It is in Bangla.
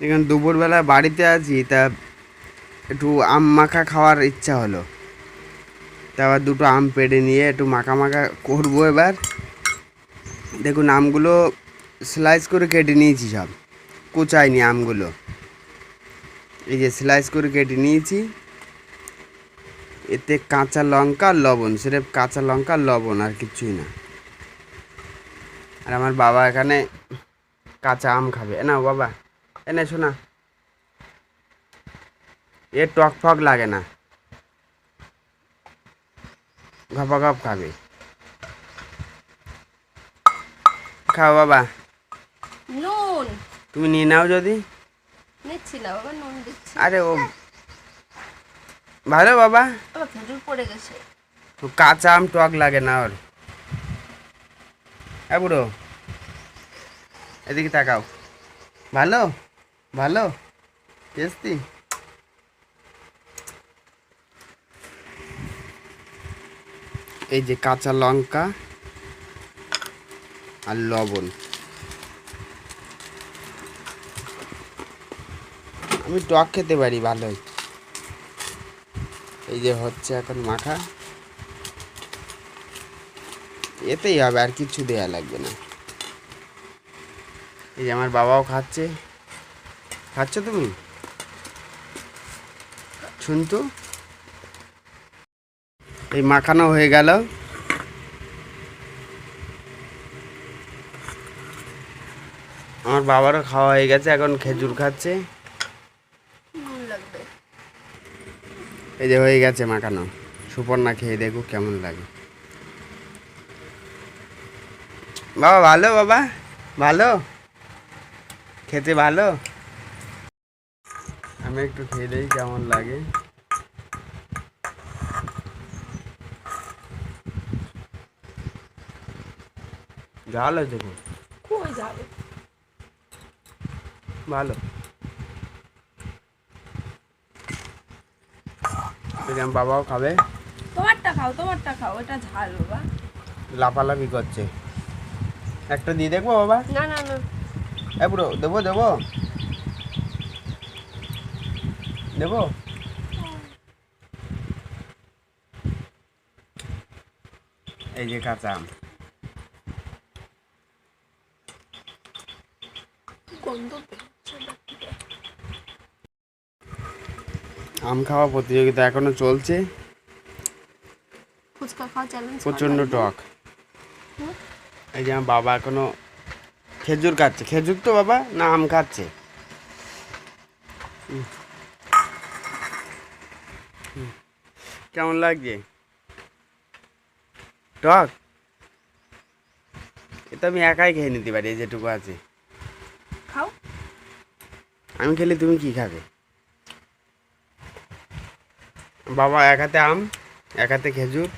এখন দুপুরবেলা বাড়িতে আছি, তা একটু আম মাখা খাওয়ার ইচ্ছা হলো। তা আবার দুটো আম পেড়ে নিয়ে একটু মাখা মাখা করব এবার। দেখুন, আমগুলো স্লাইস করে কেটে নিয়েছি সব। কুচাইনি আমগুলো। এই যে স্লাইস করে কেটে নিয়েছি। এতে কাঁচা লঙ্কা লবণ সেটা কাঁচা লঙ্কা লবণ আর কিছুই না। আর আমার বাবা এখানে কাঁচা আম খাবে। না বাবা। এনে শোনা। এ টক ফক লাগে না। ঘপা ঘপ খাবে। খাও বাবা। নুন। তুমি নিয়ে নাও যদি। নিচ্ছি না বাবা নুন দিচ্ছি। আরে ও ভালো বাবা। খেজুর পড়ে গেছে। তো কাঁচা আম টক লাগে না ওর। এ বুড়ো এদিকে তাকাও। ভালো? ভালো? টেস্টি? এই যে কাঁচা লঙ্কা আর লবণ। আমি টক খেতে পারি, ভালোই। এই যে হচ্ছে এখন মাখা। এতেই হবে, আর কিছু দেয়া লাগবে না। এই যে আমার বাবাও খাচ্ছে। খাচ্ছ তুমি? শুনতো? এই মাখানো হয়ে গেল। আমার বাবারও খাওয়া হয়ে গেছে এখন খেজুর খাচ্ছে। এই যে হয়ে গেছে মাখানো। সুপর্ণা খেয়ে দেখো কেমন লাগে। বাবা ভালো বাবা? ভালো? খেতে ভালো? আমি একটু খেয়ে দিই কেমন লাগে ঝাল আছে খুব কই যাবে ভালো আমার বাবাও খাবে তোমারটা খাও তোমারটা খাও এটা ঝাল বাবা লাফালাফি করছে একটা দিয়ে দেখব বাবা না না না এ বুড়ো দেবো দেবো দেবো এই যে কাঁচা আম। আম খাওয়া প্রতিযোগিতা এখনও চলছে। ফুচকা খাওয়া চ্যালেঞ্জ প্রচণ্ড টক। এই যে আমার বাবা এখনও খেজুর খাচ্ছে। খেজুর তো বাবা না আম খাচ্ছে। কেমন লাগছে? টক? এটা আমি একাই খেয়ে নিতে পারি এই যেটুকু আছে। খাও। আমি খেলে তুমি কি খাবে? বাবা এক হাতে আম এক হাতে খেজুর